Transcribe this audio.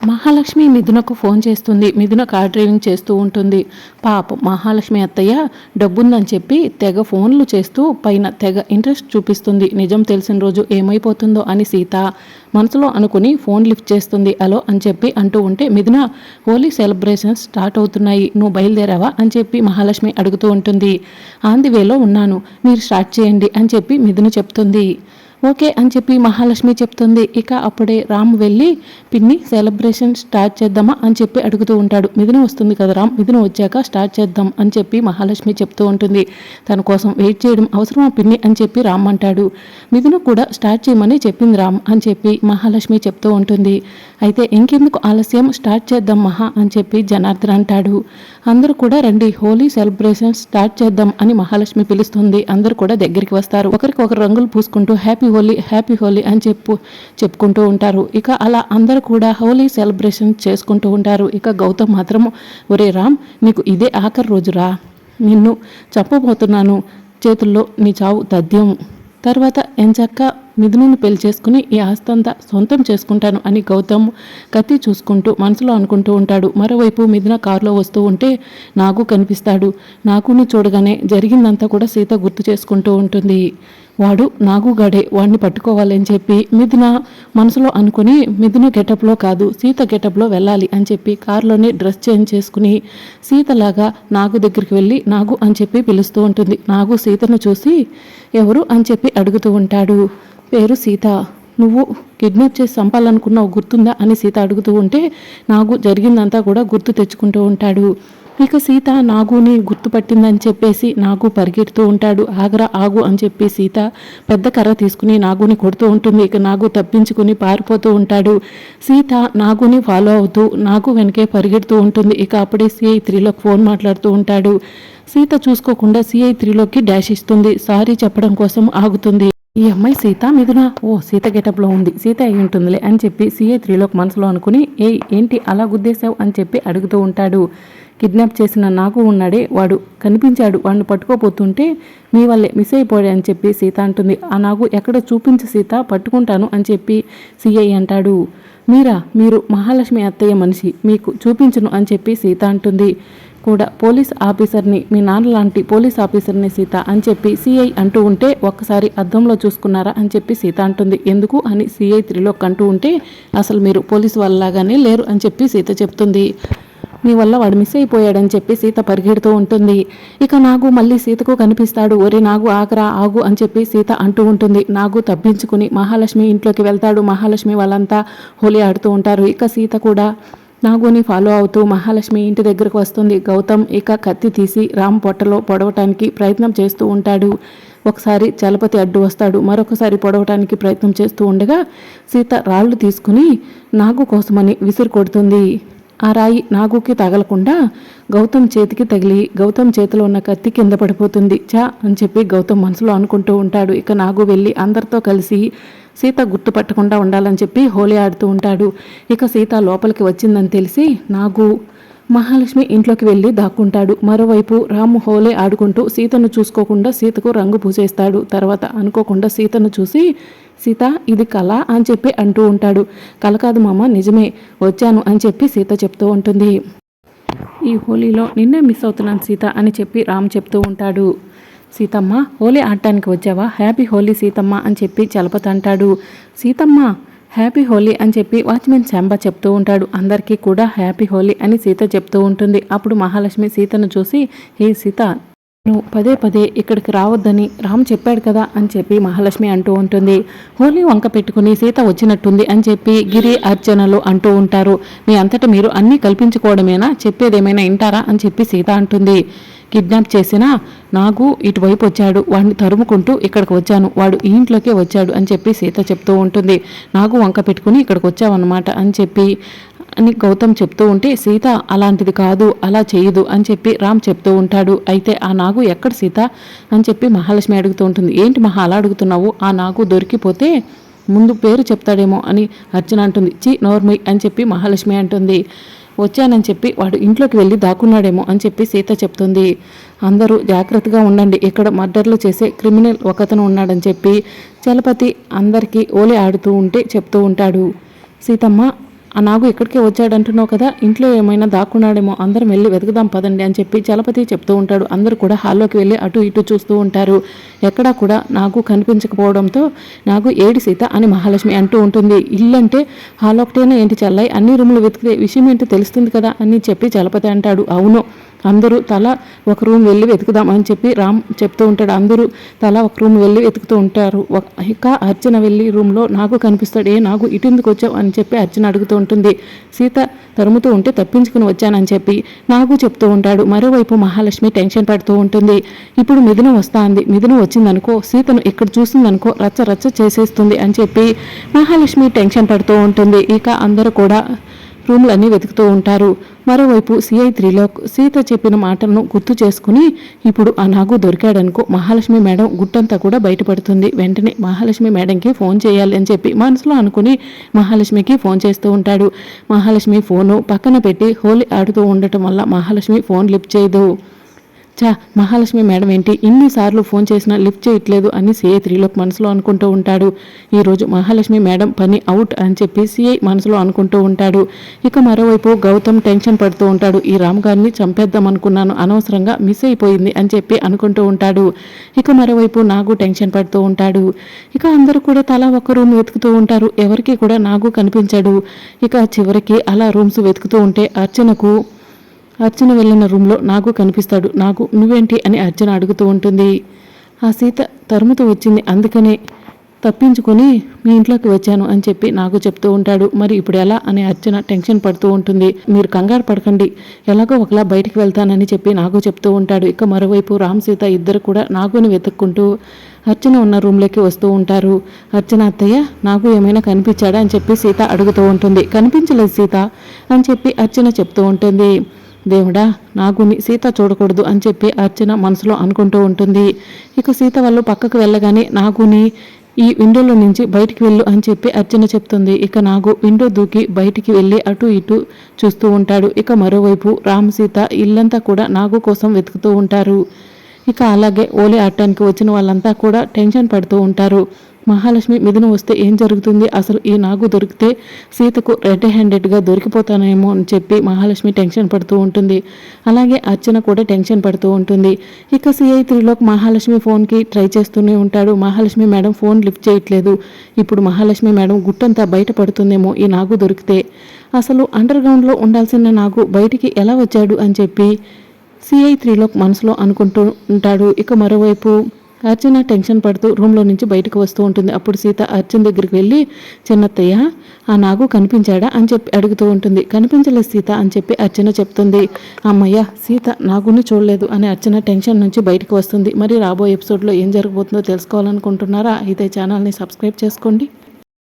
Mahalakshmi మిథునకు phone చేస్తుంది. మిథున car driving చేస్తూ ఉంటుంది. పాప మహాలక్ష్మి అత్తయ్య డబ్బుందని చెప్పి తెగ ఫోన్లు చేస్తూ పైన తెగ ఇంట్రెస్ట్ చూపిస్తుంది. నిజం తెలిసిన రోజు ఏమైపోతుందో అని సీత మనసులో అనుకుని ఫోన్ లిఫ్ట్ చేస్తుంది. అలో అని చెప్పి అంటూ ఉంటే మిథున హోలీ సెలబ్రేషన్స్ స్టార్ట్ అవుతున్నాయి. నువ్వు బయలుదేరావా? అని చెప్పి మహాలక్ష్మి అడుగుతూ ఉంటుంది. ఆన్ ది వేలో ఉన్నాను. మీరు స్టార్ట్ చేయండి అని చెప్పి మిథున చెప్తుంది. ఓకే అని చెప్పి మహాలక్ష్మి చెప్తుంది. ఇక అప్పుడే రామ్ వెళ్ళి పిన్ని సెలబ్రేషన్ స్టార్ట్ చేద్దామా? అని చెప్పి అడుగుతూ ఉంటాడు. మిథున వస్తుంది కదా రామ్ మిథున వచ్చాక స్టార్ట్ చేద్దాం అని చెప్పి మహాలక్ష్మి చెప్తూ ఉంటుంది. తన కోసం వెయిట్ చేయడం అవసరమా పిన్ని? అని చెప్పి రామ్ అంటాడు. మిథున కూడా స్టార్ట్ చేయమని చెప్పింది రామ్ అని చెప్పి మహాలక్ష్మి చెప్తూ ఉంటుంది. అయితే ఇంకెందుకు ఆలస్యం? స్టార్ట్ చేద్దాం మహా అని చెప్పి జనార్దన్ అంటాడు. అందరూ కూడా రండి హోలీ సెలబ్రేషన్ స్టార్ట్ చేద్దాం అని మహాలక్ష్మి పిలుస్తుంది. అందరూ కూడా దగ్గరికి వస్తారు. ఒకరికొకరు రంగులు పూసుకుంటూ హ్యాపీ హోలీ హ్యాపీ హోలీ అని చెప్పు చెప్పుకుంటూ ఉంటారు. ఇక అలా అందరూ కూడా హోలీ సెలబ్రేషన్ చేసుకుంటూ ఉంటారు. ఇక గౌతమ్ మాత్రం ఒరే రామ్ నీకు ఇదే ఆఖరి రోజురా నిన్ను చంపబోతున్నాను. చేతుల్లో నీ చావు తథ్యం తర్వాత ఎంచక్క మిథునుని పెళ్ళి చేసుకుని ఈ ఆస్తంతా సొంతం చేసుకుంటాను అని గౌతమ్ కత్తి చూసుకుంటూ మనసులో అనుకుంటూ ఉంటాడు. మరోవైపు మిథున కారులో వస్తూ ఉంటే నాకు కనిపిస్తాడు. నాకుని చూడగానే జరిగిందంతా కూడా సీత గుర్తు చేసుకుంటూ ఉంటుంది. వాడు నాగుగాడే వాడిని పట్టుకోవాలని చెప్పి మిథున మనసులో అనుకుని మిథున గెటప్లో కాదు సీత గెటప్లో వెళ్ళాలి అని చెప్పి కారులోనే డ్రెస్ చేంజ్ చేసుకుని సీతలాగా నాగు దగ్గరికి వెళ్ళి నాగు అని చెప్పి పిలుస్తూ ఉంటుంది. నాగు సీతను చూసి ఎవరు అని చెప్పి అడుగుతూ ఉంటాడు. పేరు సీత నువ్వు కిడ్నాప్ చేసి చంపాలనుకున్నావు గుర్తుందా? అని సీత అడుగుతూ ఉంటే నాగు జరిగిందంతా కూడా గుర్తు తెచ్చుకుంటూ ఉంటాడు. ఇక సీత నాగుని గుర్తుపట్టిందని చెప్పేసి నాగు పరిగెడుతూ ఉంటాడు. ఆగరా ఆగు అని చెప్పి సీత పెద్ద కర్ర తీసుకుని నాగుని కొడుతూ ఉంటుంది. ఇక నాగు తప్పించుకుని పారిపోతూ ఉంటాడు. సీత నాగుని ఫాలో అవుతూ నాగు వెనకే పరిగెడుతూ ఉంటుంది. ఇక అప్పుడే సిఐ త్రీలోకి ఫోన్ మాట్లాడుతూ ఉంటాడు. సీత చూసుకోకుండా సిఐ త్రీలోకి డాష్ ఇస్తుంది. సారీ చెప్పడం కోసం ఆగుతుంది. ఈ అమ్మాయి సీత మిథున ఓ సీత గెటప్లో ఉంది. సీత అయి ఉంటుందిలే అని చెప్పి సిఐ త్రీలోకి మనసులో అనుకుని ఏ ఏంటి అలా గుద్దేశావు? అని చెప్పి అడుగుతూ ఉంటాడు. కిడ్నాప్ చేసిన నాకు ఉన్నాడే వాడు కనిపించాడు వాడిని పట్టుకోపోతుంటే మీ వల్లే మిస్ అయిపోయాడు అని చెప్పి సీత అంటుంది. ఆ నాకు ఎక్కడ చూపించు సీత పట్టుకుంటాను అని చెప్పి సిఐ అంటాడు. మీరా? మీరు మహాలక్ష్మి అత్తయ్య మనిషి మీకు చూపించును అని చెప్పి సీత అంటుంది. కూడా పోలీస్ ఆఫీసర్ని మీ నాన్న లాంటి పోలీస్ ఆఫీసర్ని సీత అని చెప్పి సిఐ అంటూ ఉంటే ఒక్కసారి అద్దంలో చూసుకున్నారా అని చెప్పి సీత అంటుంది. ఎందుకు? అని సిఐ త్రిలోక్ అంటూ ఉంటే అసలు మీరు పోలీసు వాళ్ళలాగానే లేరు అని చెప్పి సీత చెప్తుంది. నీ వల్ల వాడు మిస్ అయిపోయాడని చెప్పి సీత పరిగెడుతూ ఉంటుంది. ఇక నాగు మళ్ళీ సీతకు కనిపిస్తాడు. ఒరే నాగు ఆగరా ఆగు అని చెప్పి సీత అంటూ ఉంటుంది. నాగు తప్పించుకుని మహాలక్ష్మి ఇంట్లోకి వెళ్తాడు. మహాలక్ష్మి వాళ్ళంతా హోలీ ఆడుతూ ఉంటారు. ఇక సీత కూడా నాగుని ఫాలో అవుతూ మహాలక్ష్మి ఇంటి దగ్గరకు వస్తుంది. గౌతమ్ ఇక కత్తి తీసి రామ్ పొట్టలో పొడవటానికి ప్రయత్నం చేస్తూ ఉంటాడు. ఒకసారి చలపతి అడ్డు వస్తాడు. మరొకసారి పొడవటానికి ప్రయత్నం చేస్తూ ఉండగా సీత రాళ్ళు తీసుకుని నాగు కోసమని విసురు కొడుతుంది. ఆ రాయి నాగుకి తగలకుండా గౌతమ్ చేతికి తగిలి గౌతమ్ చేతిలో ఉన్న కత్తి కింద పడిపోతుంది. చా అని చెప్పి గౌతమ్ మనసులో అనుకుంటూ ఉంటాడు. ఇక నాగు వెళ్ళి అందరితో కలిసి సీత గుర్తుపట్టకుండా ఉండాలని చెప్పి హోలీ ఆడుతూ ఉంటాడు. ఇక సీత లోపలికి వచ్చిందని తెలిసి నాగు మహాలక్ష్మి ఇంట్లోకి వెళ్ళి దాక్కుంటాడు. మరోవైపు రాము హోలే ఆడుకుంటూ సీతను చూసుకోకుండా సీతకు రంగు పూసేస్తాడు. తర్వాత అనుకోకుండా సీతను చూసి సీత ఇది కళ అని చెప్పి అంటూ ఉంటాడు. కళ కాదు మామ నిజమే వచ్చాను అని చెప్పి సీత చెప్తూ ఉంటుంది. ఈ హోలీలో నిన్నే మిస్ అవుతున్నాను సీత అని చెప్పి రామ్ చెప్తూ ఉంటాడు. సీతమ్మ హోలీ ఆడటానికి వచ్చావా? హ్యాపీ హోలీ సీతమ్మ అని చెప్పి చలపతంటాడు సీతమ్మ హ్యాపీ హోలీ అని చెప్పి వాచ్మెన్ శాంబ చెప్తూ ఉంటాడు. అందరికీ కూడా హ్యాపీ హోలీ అని సీత చెప్తూ ఉంటుంది. అప్పుడు మహాలక్ష్మి సీతను చూసి హే సీత నువ్వు పదే పదే ఇక్కడికి రావద్దని రామ్ చెప్పాడు కదా అని చెప్పి మహాలక్ష్మి అంటూ ఉంటుంది. హోలీ వంక పెట్టుకుని సీత వచ్చినట్టుంది అని చెప్పి గిరి అర్చనలు అంటూ ఉంటారు. మీ అంతటా మీరు అన్నీ కల్పించుకోవడమేనా? చెప్పేదేమైనా వింటారా? అని చెప్పి సీత అంటుంది. కిడ్నాప్ చేసినా నాకు ఇటువైపు వచ్చాడు. వాడిని తరుముకుంటూ ఇక్కడికి వచ్చాను. వాడు ఈ ఇంట్లోకే వచ్చాడు అని చెప్పి సీత చెప్తూ ఉంటుంది. నాకు వంక పెట్టుకుని ఇక్కడికి వచ్చావన్నమాట అని చెప్పి అని గౌతమ్ చెప్తూ ఉంటే సీత అలాంటిది కాదు అలా చేయదు అని చెప్పి రామ్ చెప్తూ ఉంటాడు. అయితే ఆ నాగు ఎక్కడ సీత? అని చెప్పి మహాలక్ష్మి అడుగుతూ ఉంటుంది. ఏంటి మహా అలా అడుగుతున్నావు? ఆ నాగు దొరికిపోతే ముందు పేరు చెప్తాడేమో అని అర్చన అంటుంది. చి నోర్మి అని చెప్పి మహాలక్ష్మి అంటుంది. వచ్చానని చెప్పి వాడు ఇంట్లోకి వెళ్ళి దాక్కున్నాడేమో అని చెప్పి సీత చెప్తుంది. అందరూ జాగ్రత్తగా ఉండండి. ఇక్కడ మర్డర్లు చేసే క్రిమినల్ ఒకతను ఉన్నాడని చెప్పి చలపతి అందరికీ ఓలి ఆడుతూ ఉంటే చెప్తూ ఉంటాడు. సీతమ్మ ఆ నాగు ఇక్కడికే వచ్చాడంటున్నావు కదా? ఇంట్లో ఏమైనా దాక్కున్నాడేమో అందరం వెళ్ళి వెతుకుదాం పదండి అని చెప్పి చలపతి చెప్తూ ఉంటాడు. అందరూ కూడా హాల్లోకి వెళ్ళి అటు ఇటు చూస్తూ ఉంటారు. ఎక్కడా కూడా నాగు కనిపించకపోవడంతో నాగు ఏడి సీత అని మహాలక్ష్మి అంటూ ఉంటుంది. ఇల్లంటే హాల్ ఒకటేనా ఏంటి చల్లాయి అన్ని రూములు వెతికితే విషయం ఏంటో తెలుస్తుంది కదా అని చెప్పి చలపతి అంటాడు. అవును. అందరూ తల ఒక రూమ్ వెళ్ళి వెతుకుదాం అని చెప్పి రామ్ చెప్తూ ఉంటాడు. అందరూ తల ఒక రూమ్ వెళ్ళి వెతుకుతూ ఉంటారు. ఇక అర్చన వెళ్ళి రూమ్లో నాకు కనిపిస్తాడు ఏ నాకు ఇటు ఎందుకు వచ్చావు? అని చెప్పి అర్చన అడుగుతూ ఉంటుంది. సీత తరుముతూ ఉంటే తప్పించుకుని వచ్చానని చెప్పి నాకు చెప్తూ ఉంటాడు. మరోవైపు మహాలక్ష్మి టెన్షన్ పడుతూ ఉంటుంది. ఇప్పుడు మిథున వస్తా అంది మిథున వచ్చిందనుకో సీతను ఇక్కడ చూసిందనుకో రచ్చ రచ్చ చేసేస్తుంది అని చెప్పి మహాలక్ష్మి టెన్షన్ పడుతూ ఉంటుంది. ఇక అందరూ కూడా రూమ్లన్నీ వెతుకుతూ ఉంటారు. మరోవైపు సిఐ త్రిలోక్ సీత చెప్పిన మాటలను గుర్తు చేసుకుని ఇప్పుడు ఆ నాగు దొరికాడనుకో మహాలక్ష్మి మేడం గుట్టంతా కూడా బయటపడుతుంది. వెంటనే మహాలక్ష్మి మేడంకి ఫోన్ చేయాలి అని చెప్పి మనసులో అనుకుని మహాలక్ష్మికి ఫోన్ చేస్తూ ఉంటాడు. మహాలక్ష్మి ఫోను పక్కన పెట్టి హోలీ ఆడుతూ ఉండటం వల్ల మహాలక్ష్మి ఫోన్ లిఫ్ట్ చేయదు. చా మహాలక్ష్మి మేడం ఏంటి? ఇన్నిసార్లు ఫోన్ చేసినా లిఫ్ట్ చేయట్లేదు అని సిఐ త్రీలోక్ మనసులో అనుకుంటూ ఉంటాడు. ఈరోజు మహాలక్ష్మి మేడం పని అవుట్ అని చెప్పి సిఐ మనసులో అనుకుంటూ ఉంటాడు. ఇక మరోవైపు గౌతమ్ టెన్షన్ పడుతూ ఉంటాడు. ఈ రామ్ గారిని చంపేద్దాం అనుకున్నాను. అనవసరంగా మిస్ అయిపోయింది అని చెప్పి అనుకుంటూ ఉంటాడు. ఇక మరోవైపు నాగు టెన్షన్ పడుతూ ఉంటాడు. ఇక అందరూ కూడా తలా ఒక రూమ్ వెతుకుతూ ఉంటారు. ఎవరికి కూడా నాగు కనిపించాడు. ఇక చివరికి అలా రూమ్స్ వెతుకుతూ ఉంటే అర్చనకు అర్చన వెళ్ళిన రూమ్లో నాకు కనిపిస్తాడు. నాకు నువ్వేంటి అని అర్చన అడుగుతూ ఉంటుంది. ఆ సీత తరుముతూ వచ్చింది. అందుకనే తప్పించుకొని మీ ఇంట్లోకి వచ్చాను అని చెప్పి నాకు చెప్తూ ఉంటాడు. మరి ఇప్పుడు ఎలా అని అర్చన టెన్షన్ పడుతూ ఉంటుంది. మీరు కంగారు పడకండి. ఎలాగో ఒకలా బయటికి వెళ్తానని చెప్పి నాకు చెప్తూ ఉంటాడు. ఇక మరోవైపు రామ్ సీత ఇద్దరు కూడా నాగుని వెతుక్కుంటూ అర్చన ఉన్న రూమ్లోకి వస్తూ ఉంటారు. అర్చన అత్తయ్య నాకు ఏమైనా కనిపించాడా? అని చెప్పి సీత అడుగుతూ ఉంటుంది. కనిపించలేదు సీత అని చెప్పి అర్చన చెప్తూ ఉంటుంది. దేవుడా నాగుని సీత చూడకూడదు అని చెప్పి అర్చన మనసులో అనుకుంటూ ఉంటుంది. ఇక సీత వాళ్ళు పక్కకు వెళ్ళగానే నాగుని ఈ విండోలో నుంచి బయటికి వెళ్ళు అని చెప్పి అర్చన చెప్తుంది. ఇక నాగు విండో దూకి బయటికి వెళ్ళి అటు ఇటు చూస్తూ ఉంటాడు. ఇక మరోవైపు రామ్ సీత ఇల్లంతా కూడా నాగు కోసం వెతుకుతూ ఉంటారు. ఇక అలాగే ఓలి ఆడటానికి వచ్చిన వాళ్ళంతా కూడా టెన్షన్ పడుతూ ఉంటారు. మహాలక్ష్మి మిథునం వస్తే ఏం జరుగుతుంది? అసలు ఈ నాగు దొరికితే సీతకు రెడ్ హ్యాండెడ్గా దొరికిపోతానేమో అని చెప్పి మహాలక్ష్మి టెన్షన్ పడుతూ ఉంటుంది. అలాగే అర్చన కూడా టెన్షన్ పడుతూ ఉంటుంది. ఇక సిఐ త్రీలోకి మహాలక్ష్మి ఫోన్కి ట్రై చేస్తూనే ఉంటాడు. మహాలక్ష్మి మేడం ఫోన్ లిఫ్ట్ చేయట్లేదు. ఇప్పుడు మహాలక్ష్మి మేడం గుట్టంతా బయటపడుతుందేమో ఈ నాగు దొరికితే. అసలు అండర్ గ్రౌండ్లో ఉండాల్సిన నాగు బయటికి ఎలా వచ్చాడు అని చెప్పి సిఐ త్రీలోక్ మనసులో అనుకుంటూ ఉంటాడు. ఇక మరోవైపు అర్చన టెన్షన్ పడుతూ రూమ్లో నుంచి బయటకు వస్తూ ఉంటుంది. అప్పుడు సీత అర్జున్ దగ్గరికి వెళ్ళి చిన్నత్తయ్య ఆ నాగు కనిపించాడా? అని చెప్పి అడుగుతూ ఉంటుంది. కనిపించలేదు సీత అని చెప్పి అర్చన చెప్తుంది. అమ్మయ్య సీత నాగుని చూడలేదు అని అర్చన టెన్షన్ నుంచి బయటకు వస్తుంది. మరి రాబోయే ఎపిసోడ్లో ఏం జరగబోతుందో తెలుసుకోవాలనుకుంటున్నారా? అయితే ఛానల్ని సబ్స్క్రైబ్ చేసుకోండి.